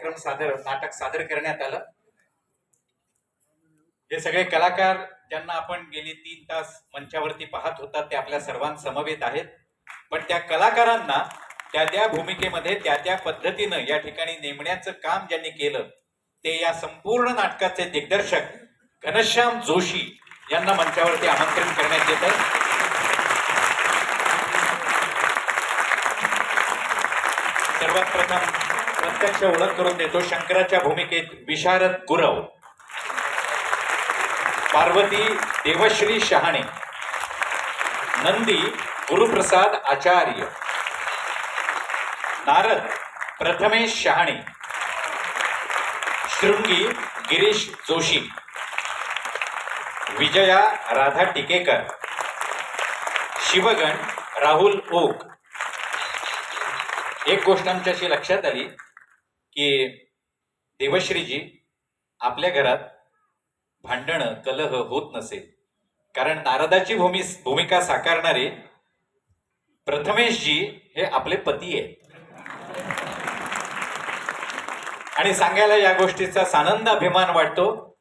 कार्यक्रम सादर नाटक सादर करण्यात आलं. हे सगळे कलाकार ज्यांना आपण गेली तीन तास मंचावरती पाहत होता ते आपल्या सर्वांसमवेत आहेत. पण त्या कलाकारांना त्या त्या भूमिकेमध्ये त्या त्या पद्धतीनं या ठिकाणी नेमण्याचं काम ज्यांनी केलं ते या संपूर्ण नाटकाचे दिग्दर्शक घनश्याम जोशी यांना मंचावरती आमंत्रण करण्यात येत आहे. सर्वात प्रथम प्रत्यक्ष ओळख करून देतो. शंकराच्या भूमिकेत विशारद गुरव. पार्वती देवश्री शहाणे. नंदी गुरुप्रसाद आचार्य. नारद प्रथमेश शहाणे. शृंगी गिरीश जोशी. विजया राधा टिकेकर शिवगण राहुल ओक. एक गोष्ट आमच्याशी लक्षात आली. की देवश्रीजी आपल्या घरात भांडणं कलह होत नसेल. कारण नारदाची भूमी भूमिका साकारणारे प्रथमेशजी हे आपले पती आहेत. आणि सांगायला या गोष्टीचा सानंद अभिमान वाटतो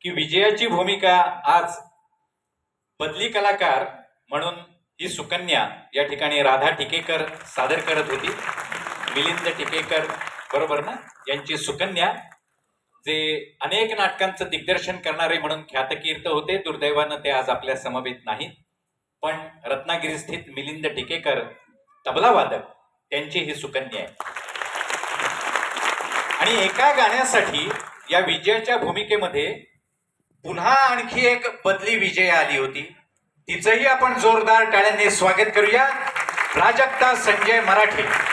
की विजयाची भूमिका आज बदली कलाकार म्हणून ही सुकन्या या ठिकाणी राधा टिकेकर सादर करत होती. मिलिंद टिकेकर बरोबर ना? यांची सुकन्या जे अनेक नाटकांचं दिग्दर्शन करणारे म्हणून ख्यातकीर्त होते दुर्दैवानं ते आज आपल्या समवेत नाहीत. पण रत्नागिरी स्थित मिलिंद टिकेकर तबला वादक त्यांची ही सुकन्या आहे आणि एका गाण्यासाठी या विजयाच्या भूमिकेमध्ये पुन्हा आणखी एक बदली विजय आली होती. तिचंही आपण जोरदार टाळ्यांनी स्वागत करूया. प्राजक्ता संजय मराठे.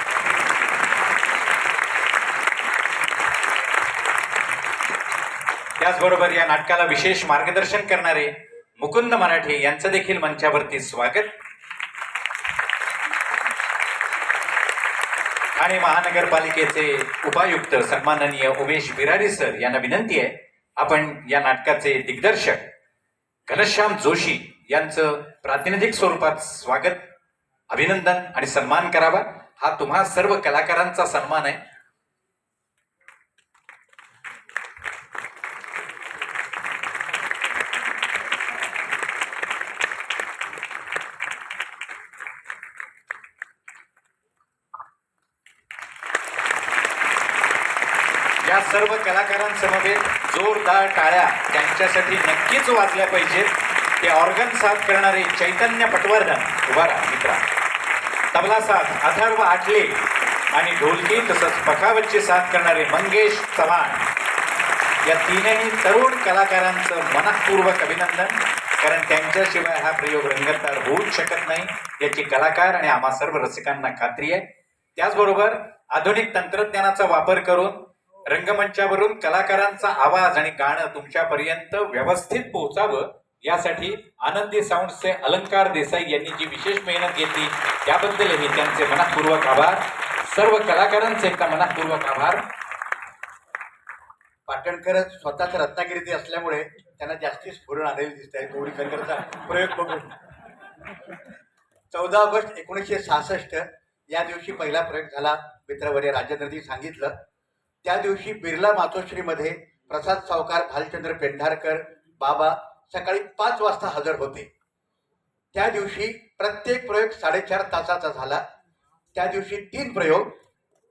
त्याचबरोबर या नाटकाला विशेष मार्गदर्शन करणारे मुकुंद मराठे यांचं देखील मंचावरती स्वागत. आणि महानगरपालिकेचे उपायुक्त सन्माननीय उमेश बिरारी सर यांना विनंती आहे आपण या नाटकाचे दिग्दर्शक घनश्याम जोशी यांचं प्रातिनिधिक स्वरूपात स्वागत अभिनंदन आणि सन्मान करावा. हा तुम्हा सर्व कलाकारांचा सन्मान आहे या सर्व कलाकारांसमवेत जोरदार टाळ्या त्यांच्यासाठी नक्कीच वाजल्या पाहिजेत. ते ऑर्गन साथ करणारे चैतन्य पटवर्धन. उभा राहा मित्रा. तबला साथ अथर्व आटले आणि ढोलकी तसंच पखावतची साथ करणारे मंगेश चव्हाण. या तीनही तरुण कलाकारांचं मनपूर्वक अभिनंदन कारण त्यांच्याशिवाय हा प्रयोग रंगतदार होऊच शकत नाही याची कलाकार आणि आम्हा सर्व रसिकांना खात्री आहे. त्याचबरोबर आधुनिक तंत्रज्ञानाचा वापर करून रंगमंचावरून कलाकारांचा आवाज आणि गाणं तुमच्यापर्यंत व्यवस्थित पोहोचावं यासाठी आनंदी साऊंडचे अलंकार देसाई यांनी जी विशेष मेहनत घेतली त्याबद्दलही त्यांचे मनपूर्वक आभार. सर्व कलाकारांचे एकदा मनपूर्वक आभार. पाटणकर स्वतःच रत्नागिरीचे असल्यामुळे त्यांना जास्ती स्फुरण आलेली दिसत आहे. गौरी प्रयोग बघून. चौदा ऑगस्ट एकोणीसशे सहासष्ट या दिवशी पहिला प्रयोग झाला. मित्रवर्य राजेंद्रजी सांगितलं त्या दिवशी बिर्ला मातोश्रीमध्ये प्रसाद सावकार भालचंद्र पेंढारकर बाबा सकाळी पाच वाजता हजर होते. त्या दिवशी प्रत्येक प्रयोग साडेचार तासाचा झाला. त्या दिवशी तीन प्रयोग.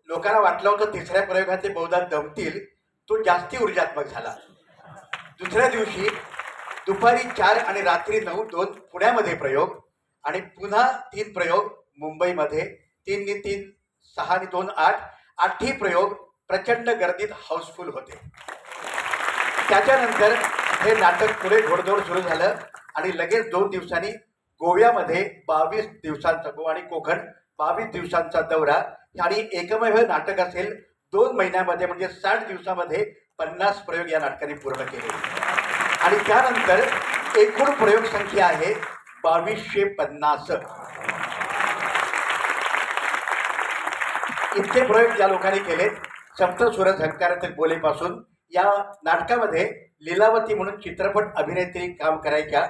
लोकांना वाटलं होतं तिसऱ्या प्रयोगात ते बहुधा दमतील. तो जास्ती ऊर्जात्मक झाला. दुसऱ्या दिवशी दुपारी चार आणि रात्री नऊ दोन पुण्यामध्ये प्रयोग आणि पुन्हा तीन प्रयोग मुंबईमध्ये. तीन नि तीन सहा आणि दोन आठ. आठही प्रयोग प्रचंड गर्दीत हाऊसफुल होते. त्याच्यानंतर हे नाटक पुढे घोडदौड सुरू झालं आणि लगेच दोन दिवसांनी गोव्यामध्ये बावीस दिवसांचा गोवा आणि कोकण बावीस दिवसांचा दौरा आणि एकमेव नाटक असेल दोन महिन्यामध्ये म्हणजे साठ दिवसामध्ये पन्नास प्रयोग या नाटकाने पूर्ण केले. आणि त्यानंतर एकूण प्रयोग संख्या आहे बावीसशे पन्नास. इतके प्रयोग या लोकांनी केले सप्तस्वर झंकारातील बोलेपासून या नाटकामध्ये लीलावती म्हणून चित्रपट अभिनेत्री काम करायच्या.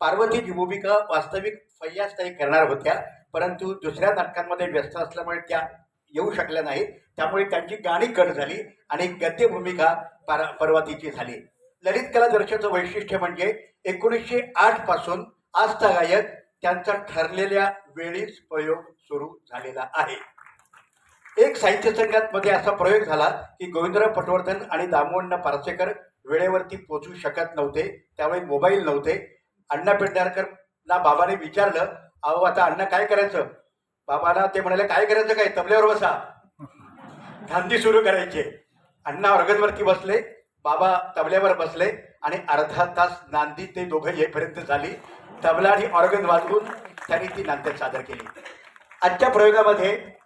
पार्वतीची भूमिका वास्तविक फय्याजताई करणार होत्या परंतु दुसऱ्या नाटकांमध्ये व्यस्त असल्यामुळे त्या येऊ शकल्या नाहीत. त्यामुळे त्यांची गाणी कट झाली आणि गद्य भूमिका पार परवातीची झाली. ललित कला दर्शनाचं वैशिष्ट्य म्हणजे एकोणीसशे आठपासून आजचा गायक त्यांचा ठरलेल्या वेळीच प्रयोग सुरू झालेला आहे. एक साहित्य संघात मध्ये असा प्रयोग झाला की गोविंदराव पटवर्धन आणि दामोंड पारसेकर वेळेवरती पोचू शकत नव्हते. त्यावेळी मोबाईल नव्हते. अण्णा पेंढारकरला बाबाने विचारलं अहो आता अण्णा काय करायचं? बाबाला ते म्हणाले काय करायचं काय? तबल्यावर बसा. धांदी सुरू करायचे. अण्णा ऑर्गनवरती बसले. बाबा तबल्यावर बसले आणि अर्धा तास नांदी ते दोघं येईपर्यंत झाली. तबला आणि ऑर्गन वाजवून त्यांनी ती नांद्यात सादर केली. आजच्या प्रयोगामध्ये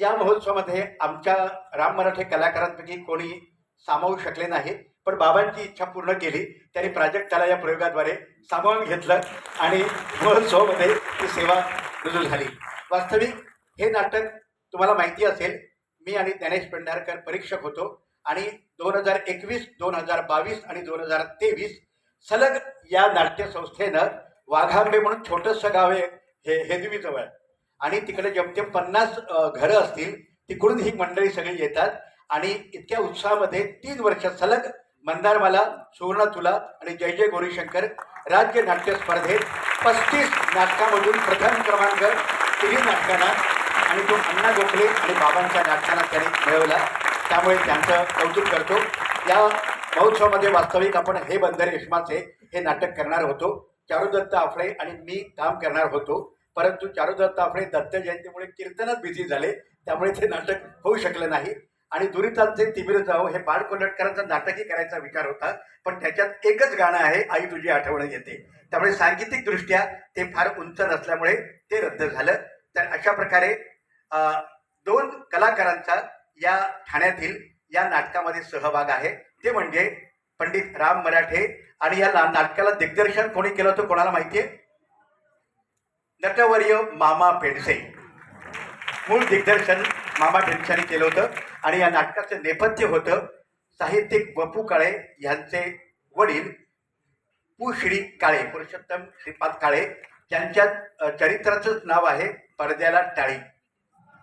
या महोत्सवामध्ये आमच्या राम मराठे कलाकारांपैकी कोणी सामावू शकले नाही पण बाबांची इच्छा पूर्ण केली. त्यांनी प्राजक्ताला या प्रयोगाद्वारे सामावून घेतलं आणि महोत्सवामध्ये ती सेवा रुजू झाली. वास्तविक हे नाटक तुम्हाला माहिती असेल मी आणि ज्ञानेश पेंढारकर परीक्षक होतो आणि दोन हजार एकवीस दोन हजार बावीस आणि दोन हजार तेवीस सलग या नाट्यसंस्थेनं वाघांबे म्हणून छोटंसं गाव आहे हे हेदवीजवळ आणि तिकडे जेमतेम पन्नास घरं असतील तिकडून ही मंडळी सगळी येतात. आणि इतक्या उत्साहामध्ये तीन वर्ष सलग मंदारमाला सुवर्ण तुला आणि जय जय गौरीशंकर राज्य नाट्य स्पर्धेत पस्तीस नाटकामधून प्रथम क्रमांक तिन्ही नाटकांना आणि तो अण्णा गोखले आणि बाबांच्या नाटकांना त्यांनी मिळवला. त्यामुळे त्यांचं कौतुक करतो. या महोत्सवामध्ये वास्तविक आपण हे बंदर यशमाचे हे नाटक करणार होतो. चारुदत्त आफळे आणि मी काम करणार होतो. परंतु चारुदत्त आपले दत्त जयंतीमुळे कीर्तनात बिझी झाले. त्यामुळे ते नाटक होऊ शकलं नाही. आणि दुरितांचे तिबिर जाऊ हे बाळ कोल्हटकरांचा नाटकही करायचा विचार होता. पण त्याच्यात एकच गाणं आहे आई तुझी आठवण येते. त्यामुळे सांगीतिक दृष्ट्या ते फार उंच नसल्यामुळे ते रद्द झालं. तर अशा प्रकारे दोन कलाकारांचा या ठाण्यातील या नाटकामध्ये सहभाग आहे. ते म्हणजे पंडित राम मराठे आणि या नाटकाला दिग्दर्शन कोणी केलं होतं कोणाला माहिती आहे नटवर्य मामा पेडसे मूळ दिग्दर्शन मामा पेडसेने केलं होतं. आणि या नाटकाचं नेपथ्य होतं साहित्यिक बपू काळे यांचे वडील पु श्री काळे पुरुषोत्तम श्रीपाद काळे. यांच्या चरित्राचंच नाव आहे पडद्याला टाळी.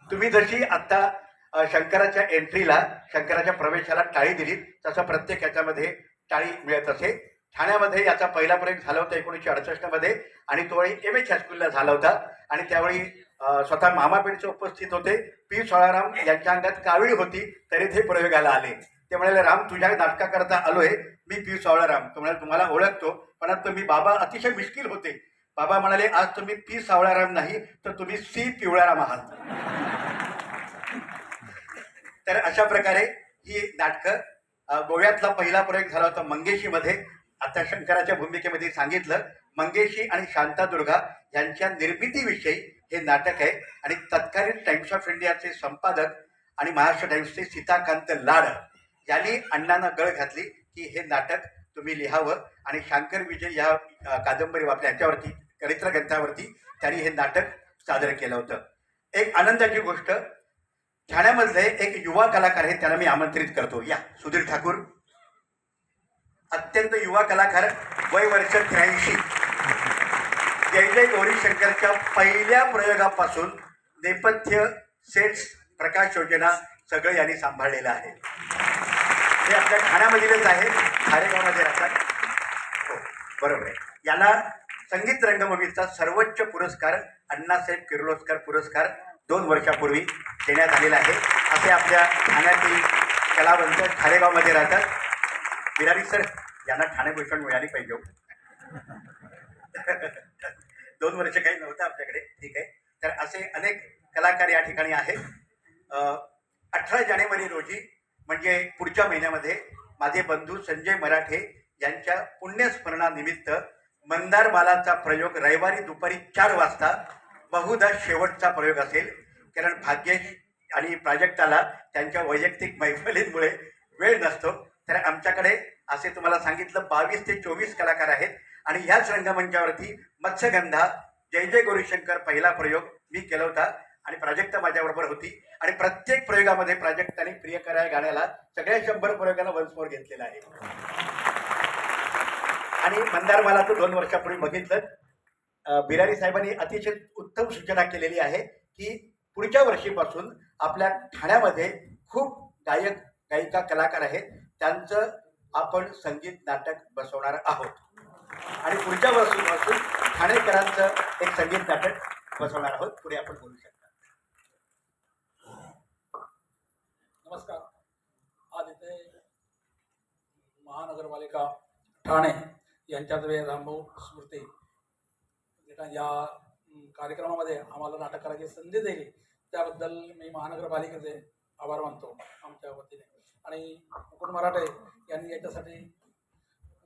तुम्ही जशी आत्ता शंकराच्या एंट्रीला शंकराच्या प्रवेशाला टाळी दिली तसं प्रत्येक याच्यामध्ये टाळी मिळत असे. ठाण्यामध्ये याचा पहिला प्रयोग झाला होता एकोणीसशे अडुसष्टमध्ये आणि तो एम एच हायस्कूलला झाला होता. आणि त्यावेळी स्वतः मामापीडचे उपस्थित होते. पी सोळाराम यांच्या अंगात कावीळ होती तरी ते प्रयोगाला आले. ते म्हणाले राम तुझ्या नाटकाकरता आलोय. मी पी सावळाराम तो म्हणाले तुम्हाला ओळखतो पण आता तुम्ही बाबा अतिशय मिश्किल होते. बाबा म्हणाले आज तुम्ही पी सावळाराम नाही तर तुम्ही सी पिवळाराम आहात. तर अशा प्रकारे ही नाटकं गोव्यातला पहिला प्रयोग झाला होता मंगेशीमध्ये. आता शंकराच्या भूमिकेमध्ये सांगितलं मंगेशी आणि शांतादुर्गा यांच्या निर्मितीविषयी हे नाटक आहे. आणि तत्कालीन टाइम्स ऑफ इंडियाचे संपादक आणि महाराष्ट्र टाइम्सचे सीताकांत लाड यांनी अण्णांना गळ घातली की हे नाटक तुम्ही लिहावं. आणि शंकर विजय या कादंबरी आपल्या ह्याच्यावरती चरित्र ग्रंथावरती त्यांनी हे नाटक सादर केलं होतं. एक आनंदाची गोष्ट ठाण्यामधले एक युवा कलाकार आहे त्यांना मी आमंत्रित करतो. या सुधीर ठाकूर. अत्यंत युवा कलाकार वय वर्ष त्र्याऐंशी. जय जय गौरी शंकरच्या पहिल्या प्रयोगापासून नेपथ्य सेट्स प्रकाश योजना सगळं यांनी सांभाळलेलं आहे. हे आपल्या ठाण्यामधीलच आहे खारेगावमध्ये राहतात. हो बरोबर आहे. याला संगीत रंगभूमीचा सर्वोच्च पुरस्कार अण्णासाहेब किर्लोस्कर पुरस्कार दोन वर्षापूर्वी देण्यात आलेला आहे. असे आपल्या ठाण्यातील कलावंत खारेगावमध्ये राहतात. विरारी सर यांना ठाणेभूषण मिळाली पाहिजे हो. दोन वर्ष काही नव्हतं आपल्याकडे ठीक आहे. तर असे अनेक कलाकार या ठिकाणी आहेत. अठरा जानेवारी रोजी म्हणजे पुढच्या महिन्यामध्ये माझे बंधू संजय मराठे यांच्या पुण्यस्मरणानिमित्त मंदारमालाचा प्रयोग रविवारी दुपारी चार वाजता बहुधा शेवटचा प्रयोग असेल. कारण भाग्येश आणि प्राजक्ताला त्यांच्या वैयक्तिक मैफलींमुळे वेळ नसतो. तर आमच्याकडे असे तुम्हाला सांगितलं बावीस ते चोवीस कलाकार आहेत. आणि ह्याच रंगमंचावरती मत्स्यगंधा जय जय गौरीशंकर पहिला प्रयोग मी केला होता. आणि प्राजक्ता माझ्याबरोबर होती. आणि प्रत्येक प्रयोगामध्ये प्राजक्ताने प्रियकरा या गाण्याला सगळ्या शंभर प्रयोगाला वन्स घेतलेला आहे. आणि मंदार मला तो दोन वर्षापूर्वी बघितलं बिरारी साहेबांनी अतिशय उत्तम सूचना केलेली आहे की पुढच्या वर्षीपासून आपल्या ठाण्यामध्ये खूप गायक गायिका कलाकार आहेत. त्यांचं आपण संगीत नाटक बसवणार आहोत. आणि पुढच्या वर्षीपासून ठाणेकरांचं एक संगीत नाटक बसवणार आहोत. पुढे आपण बोलू शकता. नमस्कार. आज इथे महानगरपालिका ठाणे यांच्यातर्फे रामभाऊ स्मृती. या- कार्यक्रमामध्ये आम्हाला नाटक करायची संधी दिली. त्याबद्दल मी महानगरपालिकेचे आभार मानतो. आमच्या वतीने. आणि कुकुट मराठे यांनी याच्यासाठी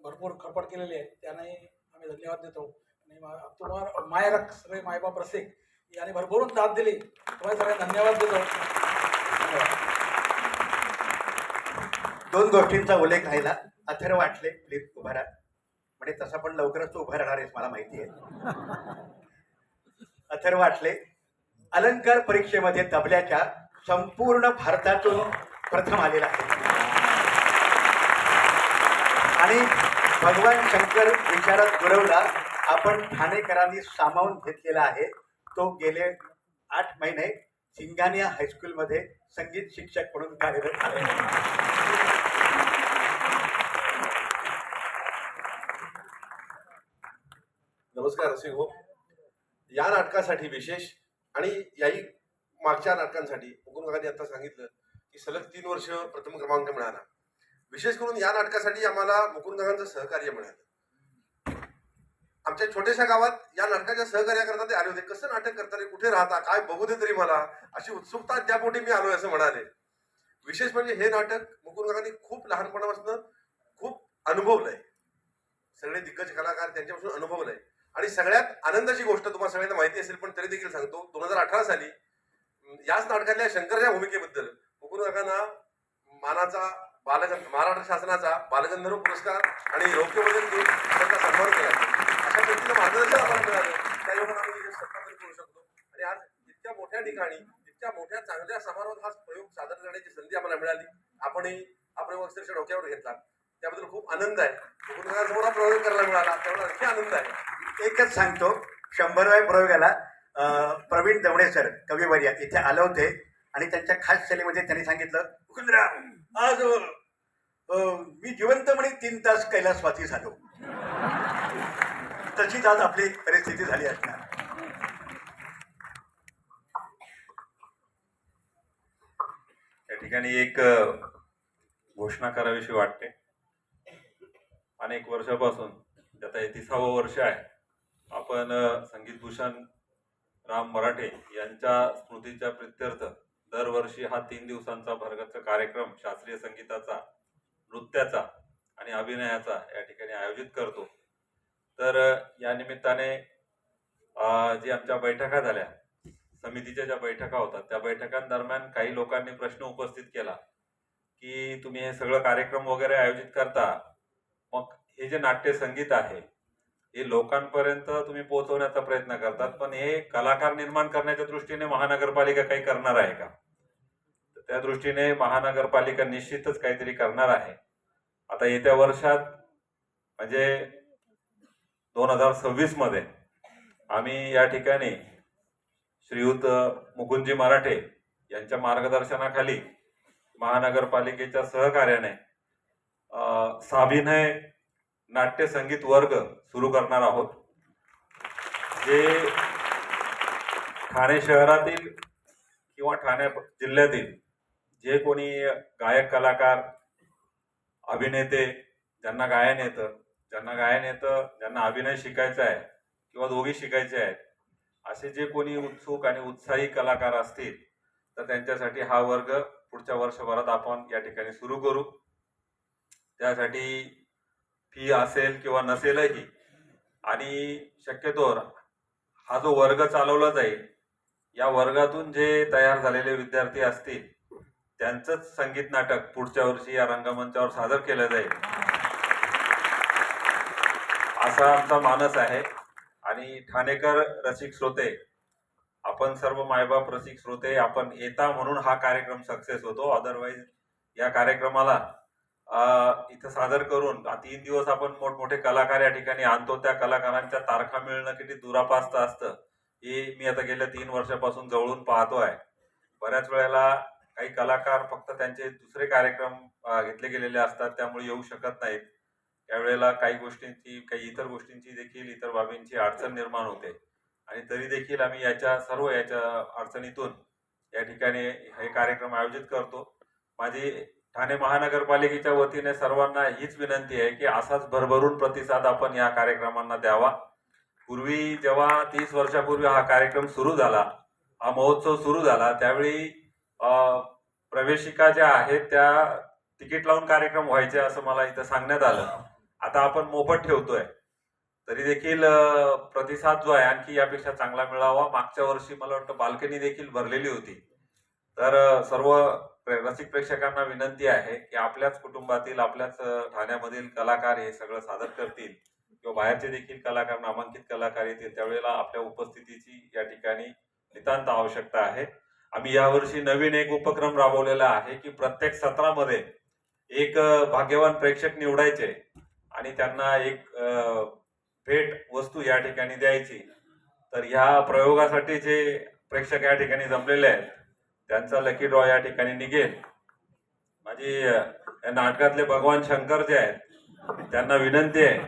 भरपूर खडपड केलेली आहे. त्याने आम्ही धन्यवाद देतो. आणि तुम्हाला मायरक सगळे मायबाप रसिक यांनी भरभरून दाद दिली. तुम्हाला सगळ्यांना धन्यवाद देतो. दोन गोष्टींचा उल्लेख राहिला. अथर वाटले प्लीज उभा राहा. म्हणजे तसा पण लवकरच उभा राहणार आहेस मला माहिती आहे. अथर वाटले अलंकार परीक्षेमध्ये तबल्याच्या संपूर्ण भारतातून प्रथम आलेला आहे. आणि भगवान शंकर विचारात गुरवला आपण ठाणेकरांनी सामावून घेतलेला आहे. तो गेले आठ महिने सिंगानिया हायस्कूलमध्ये संगीत शिक्षक म्हणून कार्यरत आहे. नमस्कार असे हो. या नाटकासाठी विशेष आणि याही मागच्या नाटकांसाठी मुकुंद काकांनी आता सांगितलं की सलग तीन वर्ष प्रथम क्रमांक मिळाला. विशेष करून या नाटकासाठी आम्हाला मुकुंद सहकार्य मिळालं. आमच्या छोट्याशा गावात या नाटकाच्या सहकार्याकरता ते आले होते. कसं नाटक करता रे? कुठे राहता? काय बघू दे तरी मला. अशी उत्सुकता त्यापोटी मी आलोय असं म्हणाले. विशेष म्हणजे हे नाटक मुकुंद खूप लहानपणापासून खूप अनुभवलंय. सगळे दिग्गज कलाकार त्यांच्यापासून अनुभवलंय. आणि सगळ्यात आनंदाची गोष्ट तुम्हाला सगळ्यांना माहिती असेल पण तरी देखील सांगतो दोन हजार अठरा साली याच नाटकातल्या शंकरच्या भूमिकेबद्दल मुकुंद मानाचा बालगंध महाराष्ट्र शासनाचा बालगंधर्व पुरस्कार आणि रौप्य वजन देऊन त्यांचा सन्मान केला अशा व्यक्तीचं मार्गदर्शन आम्हाला मिळालं. त्या योगात आम्ही सत्ताधारी करू शकतो आणि आज इतक्या मोठ्या ठिकाणी इतक्या मोठ्या चांगल्या समारोहात हा प्रयोग सादर करण्याची संधी आम्हाला मिळाली. आपणही हा प्रयोग अक्षरशः डोक्यावर घेतला. त्याबद्दल खूप आनंद आहे. मुकुंद हा प्रयोग करायला मिळाला. त्यामुळे आणखी आनंद आहे. एकच सांगतो. शंभरव्या प्रयोगाला प्रवीण दवणे सर कविवर्य इथे आले होते. आणि त्यांच्या खास शैलीमध्ये त्यांनी सांगितलं मुकुंदराव आज मी जिवंत म्हणे तीन तास कैलासवासी झालो. तशीच आज आपली परिस्थिती झाली असणार. या ठिकाणी एक घोषणा करावीशी वाटते. अनेक वर्षापासून जे आता हे तिसावं वर्ष आहे आपण संगीत संगीतभूषण राम मराठे यांच्या स्मृतीच्या प्रित्यर्थ दरवर्षी हा तीन दिवसांचा भरगच्च कार्यक्रम शास्त्रीय संगीताचा नृत्याचा आणि अभिनयाचा या ठिकाणी आयोजित करतो. तर या निमित्ताने जी आमच्या बैठका झाल्या समितीच्या ज्या बैठका होतात त्या बैठकांदरम्यान काही लोकांनी प्रश्न उपस्थित केला की तुम्ही हे सगळं कार्यक्रम वगैरे आयोजित करता मग हे जे नाट्य संगीत आहे हे लोकांपर्यंत तुम्ही पोहोचवण्याचा प्रयत्न करतात पण हे कलाकार निर्माण करण्याच्या दृष्टीने महानगरपालिका काही करणार आहे का? तर त्या दृष्टीने महानगरपालिका निश्चितच काहीतरी करणार आहे. आता येत्या वर्षात म्हणजे दोन हजार सव्वीसमध्ये आम्ही या ठिकाणी श्रीयुत मुकुंदजी मराठे यांच्या मार्गदर्शनाखाली महानगरपालिकेच्या सहकार्याने साभिनय नाट्य संगीत वर्ग सुरू करणार आहोत. जे ठाणे शहरातील किंवा ठाणे जिल्ह्यातील जे कोणी गायक कलाकार अभिनेते ज्यांना गायन येतं ज्यांना गायन येतं ज्यांना अभिनय शिकायचा आहे किंवा दोघी शिकायचे आहेत असे जे कोणी उत्सुक आणि उत्साही कलाकार असतील तर त्यांच्यासाठी हा वर्ग पुढच्या वर्षभरात आपण या ठिकाणी सुरू करू. त्यासाठी फी असेल किंवा नसेलही आणि शक्यतोवर हा जो वर्ग चालवला जाईल या वर्गातून जे तयार झालेले विद्यार्थी असतील त्यांचंच संगीत नाटक पुढच्या वर्षी या रंगमंचावर सादर केलं जाईल. असा आमचा मानस आहे. आणि ठाणेकर रसिक श्रोते आपण सर्व मायबाप रसिक श्रोते आपण येता म्हणून हा कार्यक्रम सक्सेस होतो. अदरवाईज या कार्यक्रमाला इथं सादर करून तीन दिवस आपण मोठमोठे कलाकार या ठिकाणी आणतो त्या कलाकारांच्या तारखा मिळणं किती दुरापास्त असतं हे मी आता गेल्या तीन वर्षापासून जवळून पाहतो आहे बऱ्याच वेळेला काही कलाकार फक्त त्यांचे दुसरे कार्यक्रम घेतले गेलेले असतात त्यामुळे येऊ शकत नाहीत. त्यावेळेला काही गोष्टींची काही इतर गोष्टींची देखील इतर बाबींची अडचण निर्माण होते. आणि तरी देखील आम्ही याच्या सर्व याच्या अडचणीतून या ठिकाणी हे कार्यक्रम आयोजित करतो. माझी ठाणे महानगरपालिकेच्या वतीने सर्वांना हीच विनंती आहे की असाच भरभरून प्रतिसाद आपण या कार्यक्रमांना द्यावा. पूर्वी जेव्हा तीस वर्षापूर्वी हा कार्यक्रम सुरू झाला हा महोत्सव सुरू झाला त्यावेळी प्रवेशिका ज्या आहेत त्या तिकीट लावून कार्यक्रम व्हायचे असं मला इथं सांगण्यात आलं. आता आपण मोफत ठेवतोय. तरी देखील प्रतिसाद जो आहे आणखी यापेक्षा चांगला मिळावा. मागच्या वर्षी मला वाटतं बाल्कनी देखील भरलेली होती. तर सर्व रसिक प्रेक्षकांना विनंती आहे की आपल्याच कुटुंबातील आपल्याच ठाण्यामधील कलाकार हे सगळं सादर करतील. किंवा बाहेरचे देखील कलाकार नामांकित कलाकार येतील त्यावेळेला आपल्या उपस्थितीची या ठिकाणी नितांत आवश्यकता आहे. आम्ही यावर्षी नवीन एक उपक्रम राबवलेला आहे की प्रत्येक सत्रामध्ये एक भाग्यवान प्रेक्षक निवडायचे आणि त्यांना एक भेट वस्तू या ठिकाणी द्यायची. तर ह्या प्रयोगासाठी जे प्रेक्षक या ठिकाणी जमलेले आहेत त्यांचा लकी ड्रॉ या ठिकाणी निघेल माझी या नाटकातले भगवान शंकर जे आहेत त्यांना विनंती आहे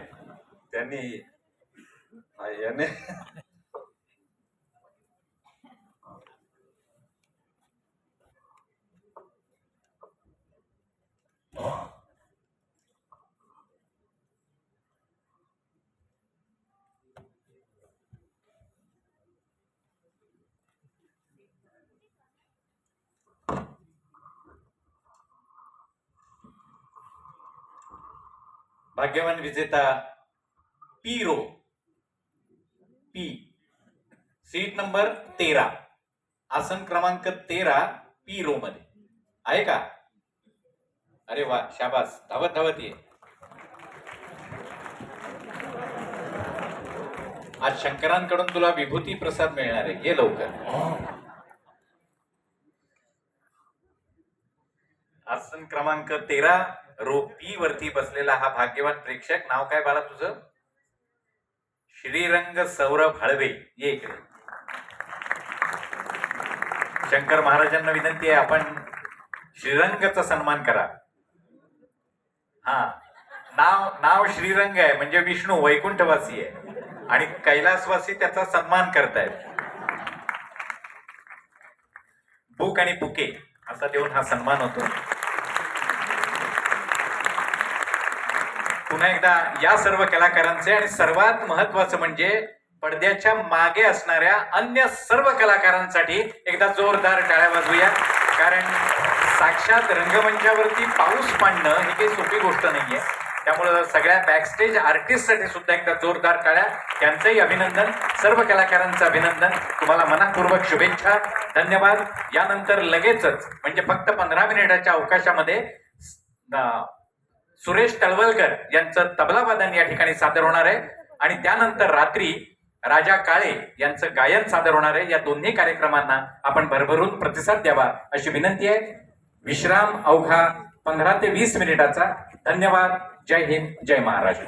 त्यांनी याने Oh. भाग्यवान विजेता P row P. Seat number तेरा. आसन क्रमांक तेरा पी रो मध्ये आहे का? अरे वा शाबास. धावत धावत ये. आज शंकरांकडून तुला विभूती प्रसाद मिळणार आहे. ये लवकर. आसन क्रमांक तेरा रो पी वरती बसलेला हा भाग्यवान प्रेक्षक. नाव काय बाळा तुझं? श्रीरंग सौरभ हळवे. ये इकडे. शंकर महाराजांना विनंती आहे आपण श्रीरंगचा सन्मान करा. हा. नाव नाव श्रीरंग आहे म्हणजे विष्णू वैकुंठवासी आहे. आणि कैलासवासी त्याचा सन्मान करतायत. बुक आणि बुके असा देऊन हा सन्मान होतो. पुन्हा एकदा या सर्व कलाकारांचे आणि सर्वात महत्वाचं म्हणजे पडद्याच्या मागे असणाऱ्या अन्य सर्व कलाकारांसाठी एकदा जोरदार टाळ्या बाजूया कारण साक्षात रंगमंचावरती पाऊस पाडणं ही काही सोपी गोष्ट नाहीये. त्यामुळं सगळ्या बॅकस्टेज आर्टिस्टसाठी सुद्धा एकदा जोरदार टाळ्या. त्यांचंही अभिनंदन सर्व कलाकारांचं अभिनंदन. तुम्हाला मनापूर्वक शुभेच्छा. धन्यवाद. यानंतर लगेचच म्हणजे फक्त पंधरा मिनिटाच्या अवकाशामध्ये सुरेश तळवलकर यांचं तबलावादन या ठिकाणी सादर होणार आहे. आणि त्यानंतर रात्री राजा काळे यांचं गायन सादर होणार आहे. या दोन्ही कार्यक्रमांना आपण भरभरून प्रतिसाद द्यावा अशी विनंती आहे. विश्राम अवघा पंधरा ते वीस मिनिटाचा. धन्यवाद. जय हिंद. जय महाराष्ट्र.